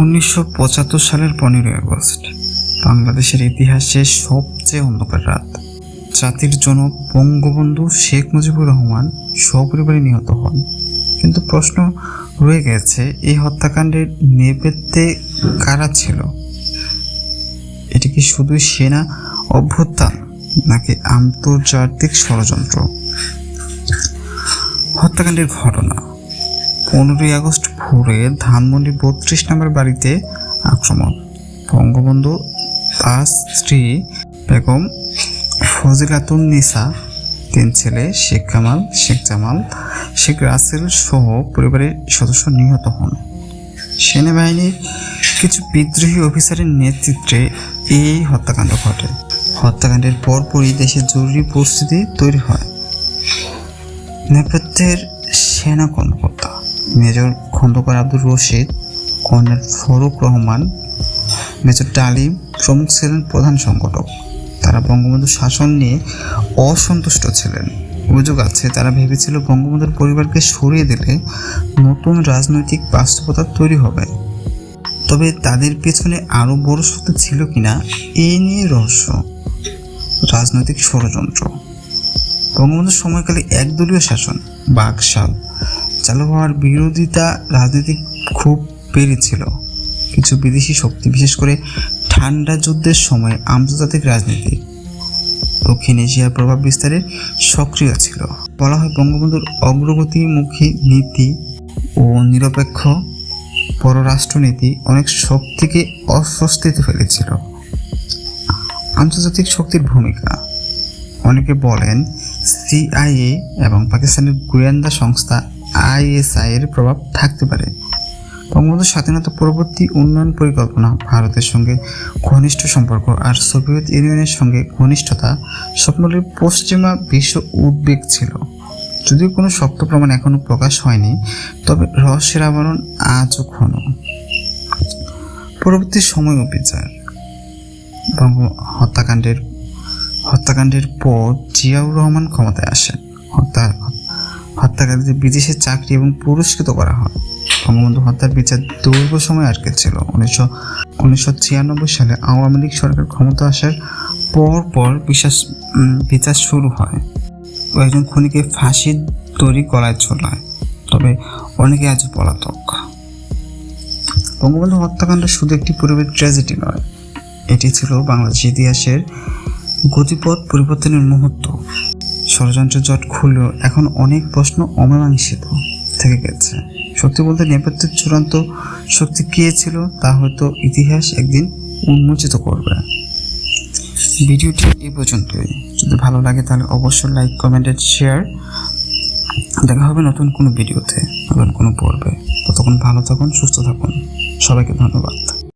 উনিশশো পঁচাত্তর সালের পনেরোই আগস্ট, বাংলাদেশের ইতিহাসে সবচেয়ে অন্ধকার রাত। জাতির জনক বঙ্গবন্ধু শেখ মুজিবুর রহমান সপরিবারে নিহত হন। কিন্তু প্রশ্ন রয়ে গেছে, এই হত্যাকাণ্ডের নেপথ্যে কারা ছিল? এটি কি শুধু সেনা অভ্যুত্থান, নাকি আন্তর্জাতিক ষড়যন্ত্র? হত্যাকাণ্ডের ঘটনা পনেরোই আগস্ট ভোরে ধানমন্ডি বত্রিশ নম্বর বাড়িতে আক্রমণ। বঙ্গবন্ধু তার স্ত্রী বেগম ফজিলাতুন নিসা, তিন ছেলে শেখ কামাল, শেখ জামাল, শেখ রাসেল সহ পরিবারের সদস্য নিহত হন। সেনাবাহিনীর কিছু বিদ্রোহী অফিসারের নেতৃত্বে এই হত্যাকাণ্ড ঘটে। হত্যাকাণ্ডের পরপরই দেশে জরুরি পরিস্থিতি তৈরি হয়। নেপথ্যের সেনা কর্মকর্তা major Khandaker Abdur Rashid, colonel Faruk Rahman, major Dalim প্রমুখ ছিলেন প্রধান সংগঠক। তারা বঙ্গবন্ধুর শাসন নিয়ে অসন্তুষ্ট ছিলেন। অভিযোগ আছে, তারা ভেবেছিল বঙ্গবন্ধুর পরিবারকে সরিয়ে দিলে নতুন রাজনৈতিক বাস্তবতা তৈরি হবে। তবে তাদের পেছনে আরও বড় শক্তি ছিল কিনা এই নিয়ে রহস্য। রাজনৈতিক ষড়যন্ত্র। বঙ্গবন্ধুর সময়কালে একদলীয় শাসন, বাকশাল চালু হওয়ার বিরোধিতা রাজনীতি খুব বেড়েছিল কিছু বিদেশি শক্তি, বিশেষ করে ঠান্ডা যুদ্ধের সময় আন্তর্জাতিক রাজনীতি দক্ষিণ এশিয়ার প্রভাব বিস্তারে সক্রিয় ছিল। বলা হয় বঙ্গবন্ধুর অগ্রগতিমুখী নীতি ও নিরপেক্ষ পররাষ্ট্রনীতি অনেক শক্তিকে অস্বস্তিতে ফেলেছিল। আন্তর্জাতিক শক্তির ভূমিকা। অনেকে বলেন, সিআইএ এবং পাকিস্তানের গোয়েন্দা সংস্থা আইএসআই এর প্রভাব থাকতে পারে। বঙ্গবন্ধু স্বাধীনতা পরবর্তী উন্নয়ন পরিকল্পনা, ভারতের সঙ্গে ঘনিষ্ঠ সম্পর্ক আর সোভিয়েত ইউনিয়নের সঙ্গে ঘনিষ্ঠতা স্বপ্নগুলির পশ্চিমা বিশ্ব উদ্বেগ ছিল। যদিও কোনো শক্ত প্রমাণ এখনও প্রকাশ হয়নি, তবে রহস্যের আবরণ আজও ঘন। পরবর্তী সময় বিচার। বঙ্গ হত্যাকাণ্ডের হত্যাকাণ্ডের পর জিয়াউর রহমান ক্ষমতায় আসেন। হত্যা হত্যাকারীদের বিদেশে চাকরি এবং পুরস্কৃত করা হয়। বঙ্গবন্ধু হত্যার বিচার দীর্ঘ সময় আটকে ছিল। উনিশশো উনিশশো ছিয়ানব্বই সালে আওয়ামী লীগ সরকার ক্ষমতা আসার পর পর বিশ্বাস বিচার শুরু হয়। কয়েকজন খুনিকে ফাঁসির দড়ি গলায় ছোলায় তবে অনেকে আজ পলাতক। বঙ্গবন্ধু হত্যাকাণ্ড শুধু একটি পরিবেশ ট্র্যাজেডি নয়। এটি ছিল বাংলাদেশ ইতিহাসের গতিপথ পরিবর্তনের মুহূর্ত। ষড়যন্ত্র জট খুললেও এখন অনেক প্রশ্ন অমীমাংসিত থেকে গেছে। সত্যি বলতে নেপথ্যের চূড়ান্ত শক্তি কে ছিল তা হয়তো ইতিহাস একদিন উন্মোচিত করবে। ভিডিওটি এ পর্যন্তই। যদি ভালো লাগে তাহলে অবশ্যই লাইক, কমেন্ট শেয়ার দেখা হবে নতুন কোনো ভিডিওতে, নতুন কোনো পর্বে। ততক্ষণ ভালো থাকুন, সুস্থ থাকুন। সবাইকে ধন্যবাদ।